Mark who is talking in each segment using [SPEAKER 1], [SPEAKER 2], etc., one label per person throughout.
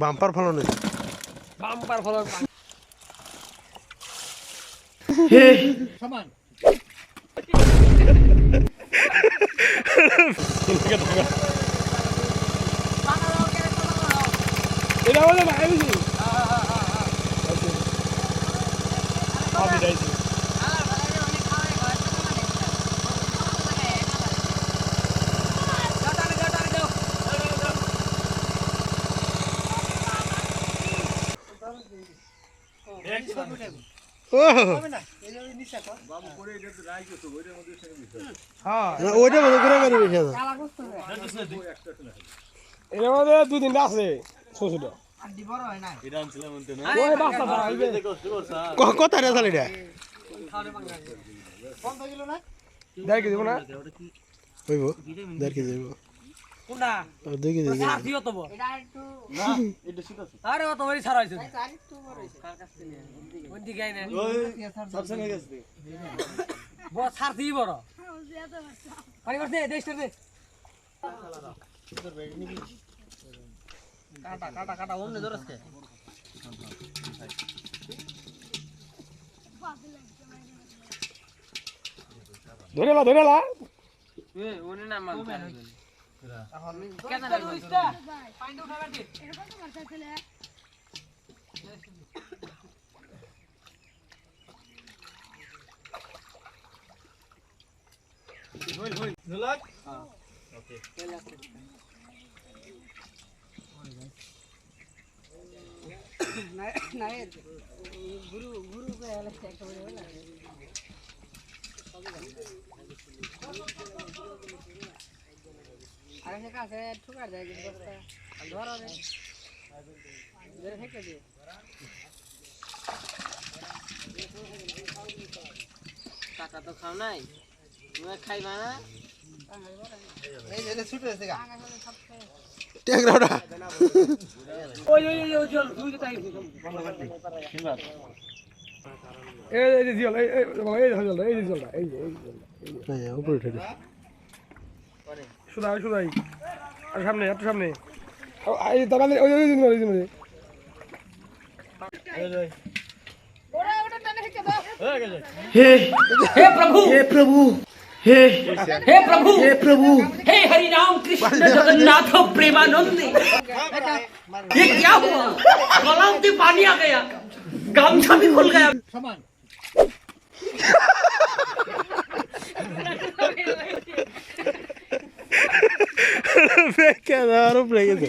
[SPEAKER 1] Bumper ফলন হয়েছে।
[SPEAKER 2] Bumper ফলন।
[SPEAKER 3] এটা বলে ভাই বুঝি আমি যাইছি ও
[SPEAKER 4] হ্যাঁ না,
[SPEAKER 5] ওইটা মতো করে করে বেশি আছে এর মধ্যে দুই তিনটা আছে ছোট ছোট ওই বাচ্চা
[SPEAKER 2] ধরা হইবে।
[SPEAKER 1] ক- কত রে চাল এটা?
[SPEAKER 3] দেখ দিব না?
[SPEAKER 1] হইব
[SPEAKER 5] দেড়
[SPEAKER 1] কেজি হইব।
[SPEAKER 2] কোনটা?
[SPEAKER 1] আর কেজি দিবি। সার
[SPEAKER 2] দিও তো বল। আরে অত বড়ি সার হইছে কোন দিকে আইনে বড়। সার দিই বড় পানি করতে দে স্টার দে।
[SPEAKER 6] কাটা
[SPEAKER 4] কাটা কাটা
[SPEAKER 6] অন্য
[SPEAKER 4] ধরছে
[SPEAKER 3] ধরে লা ধরে লা।
[SPEAKER 6] না Kita harus
[SPEAKER 2] find out apa dia. Hei, hei, hei, hei, hei, hei, hei,
[SPEAKER 5] hei, hei,
[SPEAKER 4] hei, hei, hei, hei, hei, hei, hei, hei, hei, hei, hei,
[SPEAKER 6] কাটা তো খাও নাই তুমি খাইবা না
[SPEAKER 1] ট্যাংরা ওটা
[SPEAKER 2] ওই ওই ওই তুই তো তাই
[SPEAKER 3] এই এই যে জিওল এই এই জলটা এই জলটা এই জলটা
[SPEAKER 1] উপরে উঠে।
[SPEAKER 3] সুদাই সুদাই আর সামনে একটু সামনে ও, এই দাবা ওই ওই ওই ওই ওই
[SPEAKER 5] हे
[SPEAKER 2] प्रभु हे प्रभु हे
[SPEAKER 4] हे प्रभु हे प्रभु
[SPEAKER 2] हे हरि राम कृष्ण जगन्नाथ प्रेमानंद ये क्या हुआ गलाव से पानी आ गया गामछा भी खुल गया
[SPEAKER 1] বেকার উপরে গেছে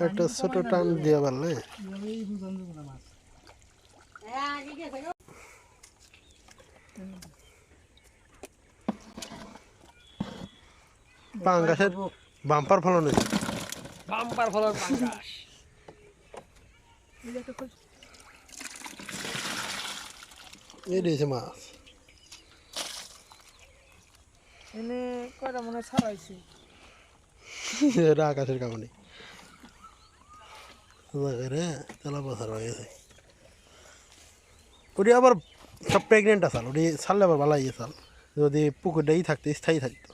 [SPEAKER 1] একটা ছোট টান দিয়ে পারলে পাঙ্গাসের বাম্পার ফলন হয়েছে
[SPEAKER 2] বাম্পার ফলন পাঙ্গাস
[SPEAKER 1] এই মাছ।
[SPEAKER 7] এনে কয়টা মনে ছাড়াইছি?
[SPEAKER 1] এটা আকাশের কামড়ি। রে তেলা বছর হয়ে গেছে। ওটি আবার সব প্রেগনেন্ট আসাল ওটি ছাড়লে আবার ভালো ইয়ে সাল যদি পুকুরটাই থাকতো স্থায়ী থাকতো।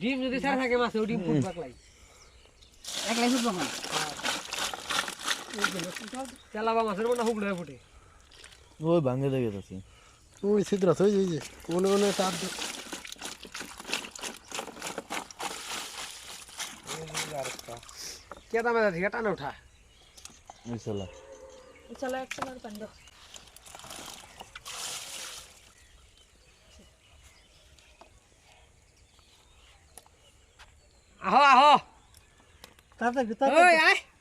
[SPEAKER 2] ডিম যদি সারা থাকে মাছে ফুটবাক লাই
[SPEAKER 4] একলাই ফুটবাক না
[SPEAKER 2] তেলাবা মাছের মনে ফুটে।
[SPEAKER 8] ওই ভাঙে দেখে যাচ্ছি।
[SPEAKER 1] ওই ছিদ্র আছে ওই যে, কোনে কোনে তার
[SPEAKER 8] ওই চলা।
[SPEAKER 7] চলো এক চলার পানি
[SPEAKER 4] 咱这个，咱这
[SPEAKER 2] 个。